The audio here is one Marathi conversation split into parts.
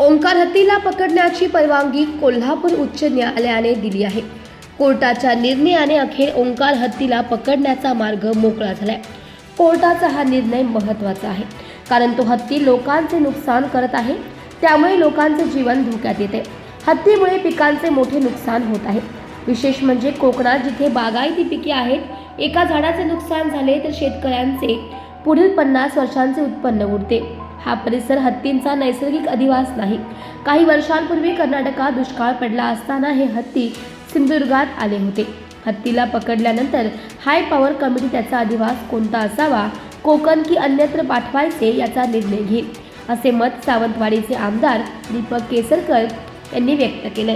ओंकार हत्तीला पकडण्याची परवानगी कोल्हापूर उच्च न्यायालयाने दिली आहे. कोर्टाच्या निर्णयाने अखेर ओंकार हत्तीला पकडण्याचा मार्ग मोकळा झालाय. कोर्टाचा हा निर्णय महत्त्वाचा आहे. कारण तो हत्ती लोकांचे नुकसान करत आहे त्यामुळे लोकांचे जीवन धोक्यात येते. हत्तीमुळे पिकांचे मोठे नुकसान होत आहे. विशेष म्हणजे कोकणात जिथे बागायती पिके आहेत एका झाडाचे नुकसान झाले तर शेतकऱ्यांचे पुढील पन्नास वर्षांचे उत्पन्न उरते. हा परिसर हत्तींचा नैसर्गिक अधिवास नाही. काही वर्षांपूर्वी कर्नाटकात दुष्काळ पडला असताना हे हत्ती सिंधुदुर्गात आले होते. हत्तीला पकडल्यानंतर हाय पॉवर कमिटी त्याचा अधिवास कोणता असावा कोकण की अन्यत्र पाठवायचे याचा निर्णय घेईल असे मत सावंतवाडीचे आमदार दीपक केसरकर എന്നീ വ്യക്തത്തിന്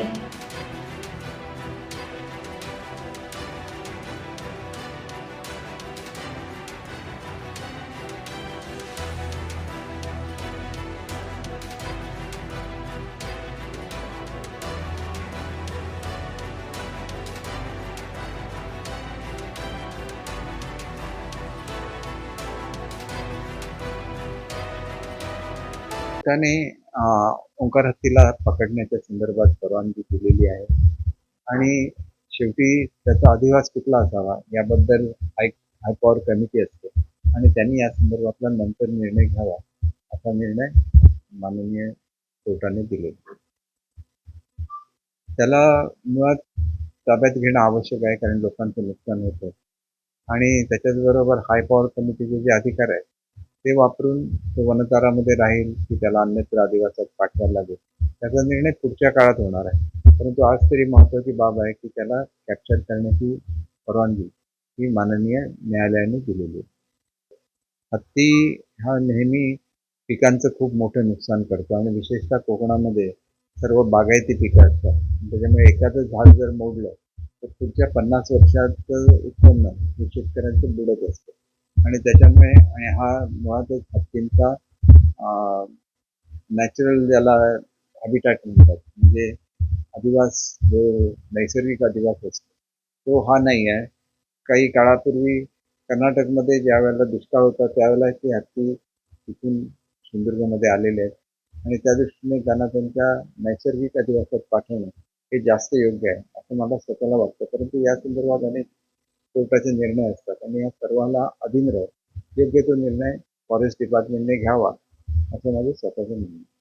కానీ ओंकार हत्तीला पकडण्याच्या संदर्भात परवानगी दिलेली आहे. आणि शेवटी त्याचा अधिवास कुठला असावा याबद्दल हाय हाय पॉवर कमिटी असते. आणि त्यांनी या संदर्भातला नंतर निर्णय घ्यावा असा निर्णय माननीय कोर्टाने दिले त्याला मुळात ताब्यात घेणं आवश्यक आहे कारण लोकांचं नुकसान होतं. आणि त्याच्याचबरोबर हाय पॉवर कमिटीचे जे अधिकार आहेत ते वापरून तो वनचारामध्ये राहील की त्याला अन्यत्र आदिवासात पाठवायला लागेल. त्याचा निर्णय पुढच्या काळात होणार आहे. परंतु आज तरी महत्वाची बाब आहे की त्याला कॅप्चर करण्याची परवानगी ही माननीय न्यायालयाने दिलेली आहे. हत्ती हा नेहमी पिकांचं खूप मोठं नुकसान करतो आणि विशेषतः कोकणामध्ये सर्व बागायती पिकं असतात. त्याच्यामुळे एखादं झाड जर मोडलं तर पुढच्या पन्नास वर्षाचं उत्पन्न हे शेतकऱ्यांचं बुडत असतं. आणि त्याच्यामुळे आणि हा मुळातच हत्तींचा नॅचरल ज्याला हॅबिटॅट म्हणतात. म्हणजे अधिवास जो नैसर्गिक अधिवास असतो तो हा नाही आहे. काही काळापूर्वी कर्नाटकमध्ये ज्या वेळेला दुष्काळ होता त्यावेळेला ती हत्ती तिथून सिंधुदुर्गमध्ये आलेले आहेत. आणि त्या दृष्टीने त्यांना त्यांच्या नैसर्गिक अधिवासात पाठवणं हे जास्त योग्य आहे असं मला स्वतःला वाटतं. परंतु या संदर्भात अनेक कोर्टाचे निर्णय असतात आणि या सर्वांना अधीन राहत योग्य तो निर्णय फॉरेस्ट डिपार्टमेंटने घ्यावा असं माझं स्वतःचं म्हणणं आहे.